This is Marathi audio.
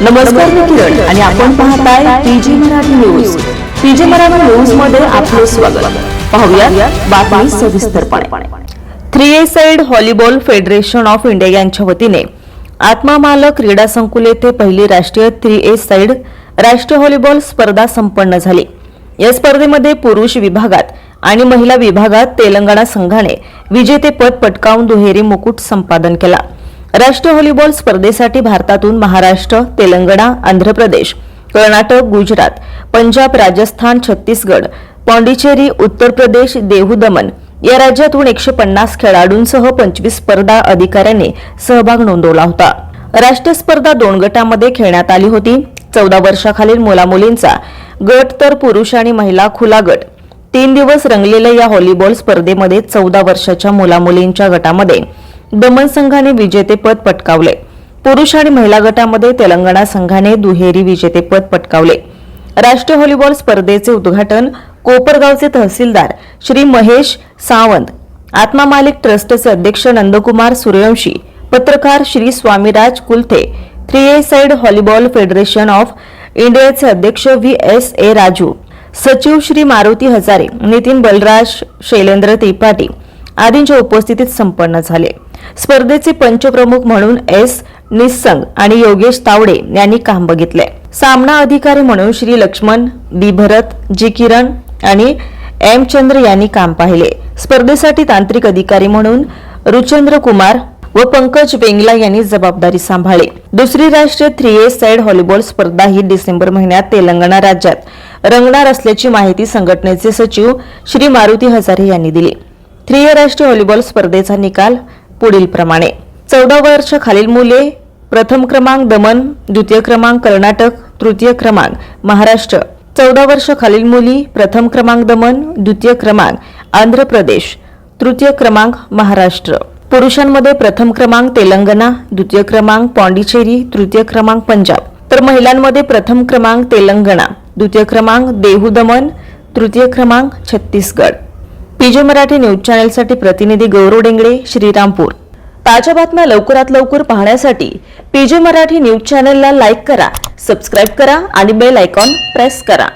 नमस्कार मी किरण आणि आपण पाहताय PG Marathi news. PG Marathi न्यूजमध्ये आपले स्वागत. पाहूया बातमी सविस्तरपणे. Three a side volleyball federation of India यांच्या वतीने आत्मा मालक क्रीडा संकुल येथे पहिली राष्ट्रीय थ्री ए साइड राष्ट्रीय व्हॉलीबॉल स्पर्धा संपन्न झाली. या स्पर्धेमध्ये पुरुष विभागात आणि महिला विभागात तेलंगणा संघाने विजेतेपद पटकावून दुहेरी मुकुट संपादन केला. राष्ट्रीय व्हॉलीबॉल स्पर्धेसाठी भारतातून महाराष्ट्र तेलंगणा आंध्र प्रदेश कर्नाटक गुजरात पंजाब राजस्थान छत्तीसगड पाँडिचेरी उत्तर प्रदेश देहू दमन या राज्यातून एकशे पन्नास खेळाडूंसह पंचवीस स्पर्धा अधिकाऱ्यांनी सहभाग नोंदवला होता. राष्ट्रीय स्पर्धा दोन गटामध्ये खेळण्यात आली होती. चौदा वर्षाखालील मुलामुलींचा गट तर पुरुष आणि महिला खुला गट. तीन दिवस रंगलेल्या या व्हॉलीबॉल स्पर्धेमध्ये चौदा वर्षाच्या मुलामुलींच्या गटामध्ये दमन संघाने विजेतेपद पटकावले. पुरुष आणि महिला गटामध्ये तेलंगणा संघाने दुहेरी विजेतेपद पटकावले. राष्ट्रीय व्हॉलीबॉल स्पर्धेचे उद्घाटन कोपरगावचे तहसीलदार श्री महेश सावंत आत्मा मालिक ट्रस्टचे अध्यक्ष नंदकुमार सूर्यवंशी पत्रकार Shri Swamiraj Kulthe three A side volleyball federation of इंडियाचे अध्यक्ष व्ही एस ए राजू सचिव श्री मारुती हजारे नितीन बलराज शैलेंद्र त्रिपाठी आदींच्या उपस्थितीत संपन्न झाले. स्पर्धेचे पंचप्रमुख म्हणून एस. निस्संग आणि योगेश तावडे यांनी काम बघितले. सामना अधिकारी म्हणून श्री लक्ष्मण बी भरत जी. किरण आणि एम. चंद्र यांनी काम पाहिले. स्पर्धेसाठी तांत्रिक अधिकारी म्हणून रुचंद्र कुमार व पंकज बेंगला यांनी जबाबदारी सांभाळली. दुसरी राष्ट्रीय थ्री ए साइड व्हॉलीबॉल स्पर्धा ही डिसेंबर महिन्यात तेलंगणा राज्यात रंगणार असल्याची माहिती संघटनेचे सचिव श्री मारुती हजारे यांनी दिली. थ्री ए राष्ट्रीय व्हॉलीबॉल स्पर्धेचा निकाल पुढील प्रमाणे चौदा वर्ष खालील मुले प्रथम क्रमांक दमन द्वितीय क्रमांक कर्नाटक तृतीय क्रमांक महाराष्ट्र. चौदा वर्ष खालील मुली प्रथम क्रमांक दमन द्वितीय क्रमांक आंध्र प्रदेश तृतीय क्रमांक महाराष्ट्र. पुरुषांमध्ये प्रथम क्रमांक तेलंगणा द्वितीय क्रमांक पॉंडिचेरी तृतीय क्रमांक पंजाब. तर महिलांमध्ये प्रथम क्रमांक तेलंगणा द्वितीय क्रमांक देहू दमन तृतीय क्रमांक छत्तीसगड. पीजे मराठी न्यूज चॅनेलसाठी प्रतिनिधी गौरव डेंगळे श्रीरामपूर. ताज्या बातम्या लवकरात लवकर पाहण्यासाठी पीजे मराठी न्यूज चॅनेलला लाईक करा सबस्क्राईब करा आणि बेल आयकॉन प्रेस करा.